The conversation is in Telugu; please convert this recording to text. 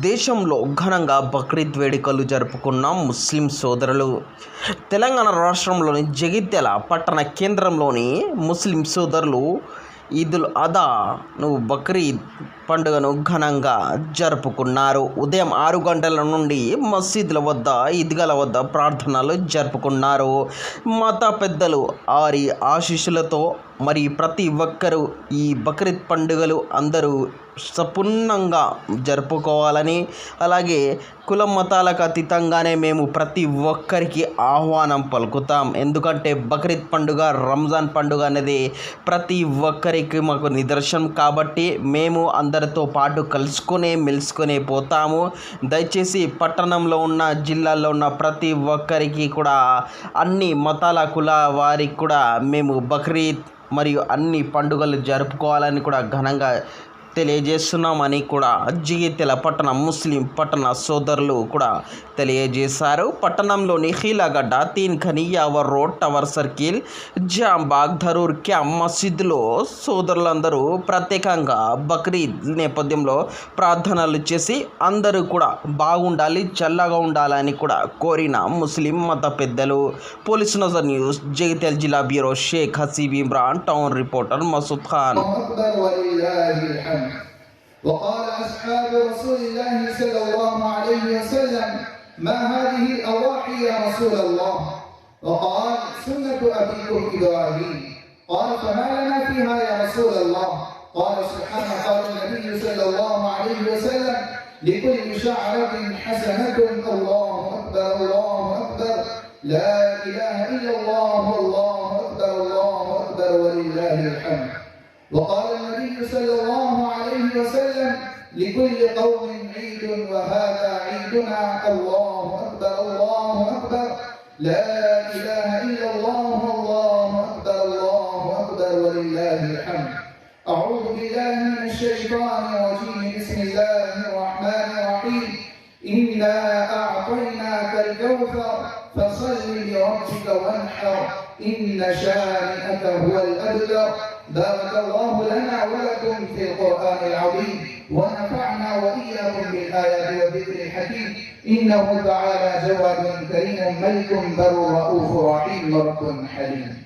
దేశంలో ఘనంగా బక్రీద్ వేడుకలు జరుపుకున్న ముస్లిం సోదరులు. తెలంగాణ రాష్ట్రంలోని జగిత్యాల పట్టణ కేంద్రంలోని ముస్లిం సోదరులు ఈదుల్ అదాను బక్రీద్ పండుగను ఘనంగా జరుపుకున్నారు. ఉదయం ఆరు గంటల నుండి మసీదుల వద్ద ఈద్గాల వద్ద ప్రార్థనలు జరుపుకున్నారు. మత పెద్దలు వారి ఆశీస్సులతో మరి ప్రతి ఒక్కరూ ఈ బక్రీద్ పండుగలు అందరూ సపున్నంగా జరుపుకోవాలని అలాగే కుల మతాలకు అతీతంగానే మేము ప్రతి ఒక్కరికి ఆహ్వానం పలుకుతాం. ఎందుకంటే బక్రీద్ పండుగ రంజాన్ పండుగ అనేది ప్రతి ఒక్కరికి మాకు నిదర్శనం కాబట్టి మేము అందరితో పాటు కలుసుకునే మెలుసుకునే పోతాము. దయచేసి పట్టణంలో ఉన్న జిల్లాల్లో ఉన్న ప్రతి ఒక్కరికి కూడా అన్ని మతాల కుల వారికి కూడా మేము బక్రీద్ మరియు అన్ని పండుగలు జరుపుకోవాలని కూడా ఘనంగా తెలియజేస్తున్నామని కూడా జిగితెల పట్టణ ముస్లిం పట్టణ సోదరులు కూడా తెలియజేశారు. పట్టణంలోని హీలాగడ్డ తీన్ ఖనియావర్ road tower circle Jambagh Dharur camp మసీద్లో సోదరులందరూ ప్రత్యేకంగా బక్రీద్ నేపథ్యంలో ప్రార్థనలు చేసి అందరూ కూడా బాగుండాలి చల్లగా ఉండాలని కూడా కోరిన ముస్లిం మత పెద్దలు. పోలీస్ నజర్ న్యూస్ జగిత్యాల జిల్లా bureau Sheikh Haseeb Imran town reporter Masood Khan. وقال أصحاب رسول الله صلى الله عليه وسلم ما هذه الأواحي يا رسول الله؟ وقال سنة أبيكم إبراهيم. قال فما لنا فيها يا رسول الله؟ قال سبحانه قال النبي صلى الله عليه وسلم لكل شعرة حسنة الله أكبر الله أكبر لا إله إلا الله الله أكبر الله أكبر ولله الحمد. وقال النبي صلى الله وسلم لكل قوم عيد وهذا عيدنا الله أكبر الله أكبر. لا إله إلا الله الله أكبر الله أكبر ولله الحمد. أعوذ بالله من الشيطان الرجيم. بسم الله الرحمن الرحيم. إنا أعطيناك الكوثر فصل لربك وانحر. إن شانئك هو الأبلغ بارك الله لنا ولكم في القرآن العظيم ونفعنا وإياكم بالآيات والذكر الحكيم. إنه تعالى جواد كريم ملك بر رؤوف رحيم رب حليم.